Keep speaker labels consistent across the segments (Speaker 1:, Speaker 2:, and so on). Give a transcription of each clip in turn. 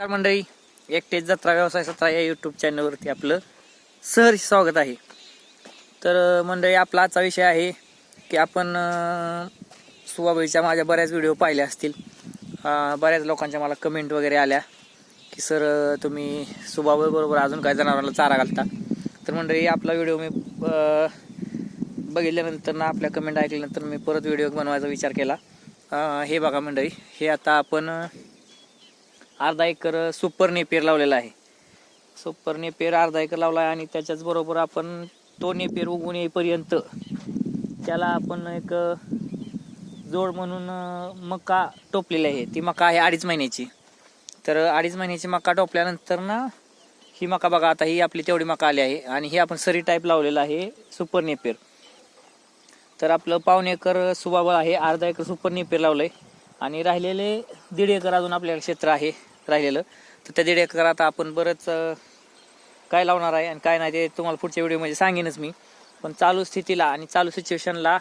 Speaker 1: नमस्कार मंडळी एकटेच जत्रा व्यवसाय सत्रा या यूट्यूब चॅनलवरती आपलं सहर्ष स्वागत आहे. तर मंडळी आपला आजचा विषय आहे की आपण अं, सुवाबाईच्या माझ्या बऱ्याच व्हिडिओ पाहिल्या असतील. बऱ्याच लोकांच्या मला कमेंट वगैरे आल्या की सर तुम्ही सुबाबाई बरोबर अजून काय जनावरांना चारा घालता? तर मंडळी आपला व्हिडिओ मी बघितल्यानंतर ना आपल्या कमेंट ऐकल्यानंतर मी परत व्हिडिओ बनवायचा विचार केला. हे बघा मंडळी हे आता आपण अर्धा एकर सुपर नेपेर लावलेला आहे. सुपर नेपेर अर्धा एकर लावला आहे आणि त्याच्याच बरोबर आपण तो नेपेर उगून येईपर्यंत त्याला आपण एक जोड म्हणून मका टोपलेली आहे. ती मका आहे अडीच महिन्याची. तर अडीच महिन्याची मका टोपल्यानंतर ना ही मका बघा आता ही आपली तेवढी मका आली आहे आणि ही आपण सरी टाईप लावलेलं आहे सुपर नेपेर तर आपलं पावणे एकर सुबाबळ आहे अर्धा एकर सुपर नेपेर लावलंय. आणि राहिलेले दीड एकर अजून आपल्याला क्षेत्र आहे राहिलेलं. तर त्या दीड एकर आता आपण बरंच काय लावणार आहे आणि काय नाही ते तुम्हाला पुढच्या व्हिडिओमध्ये सांगेनच मी. पण चालू स्थितीला आणि चालू सिच्युएशनला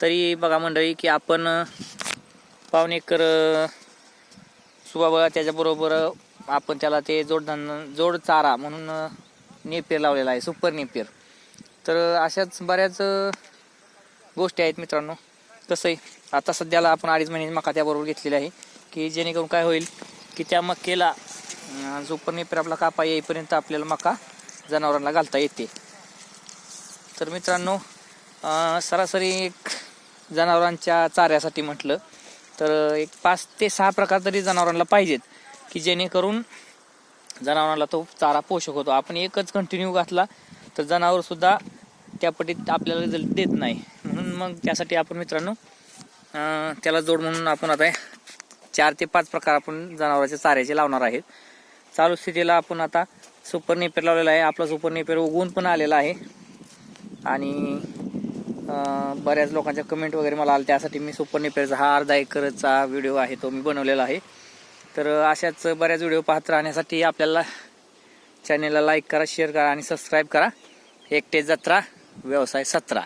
Speaker 1: तरी बघा मंडळी की आपण पावणे एकर सुबाबळा त्याच्याबरोबर आपण त्याला ते जोडधन जोड चारा म्हणून नेपेर लावलेला आहे सुपर नेपेर. तर अशाच बऱ्याच गोष्टी आहेत मित्रांनो. कसं आहे आता सध्याला आपण अडीच महिने मका त्याबरोबर घेतलेली आहे की जेणेकरून काय होईल की त्या मक्केला जोपर्यंत सुपर आपला कापा येईपर्यंत आपल्याला मका जनावरांना घालता येते. तर मित्रांनो सरासरी एक जनावरांच्या चाऱ्यासाठी म्हटलं तर एक पाच ते सहा प्रकार तरी जनावरांना पाहिजेत की जेणेकरून जनावरांना तो चारा पोषक होतो. आपण एकच कंटिन्यू घातला तर जनावरसुद्धा त्या पटीत आपल्याला रिझल्ट देत नाही. म्हणून मग त्यासाठी आपण मित्रांनो त्याला जोड म्हणून आपण आता चार ते पाच प्रकार आपण जनावरांच्या चाऱ्याचे लावणार आहेत. चालू स्थितीला आपण आता सुपर नेपेर लावलेला आहे. आपला सुपर नेपेर उगवून पण आलेला आहे. आणि बऱ्याच लोकांच्या कमेंट वगैरे मला आल्या. त्यासाठी मी सुपर नेपेरचा हा अर्धा एकरचा व्हिडिओ आहे तो मी बनवलेला आहे. तर अशाच बऱ्याच व्हिडिओ पाहत राहण्यासाठी आपल्याला चॅनेलला लाईक करा शेअर करा आणि सबस्क्राईब करा. एकटे जत्रा व्यवसाय सतरा.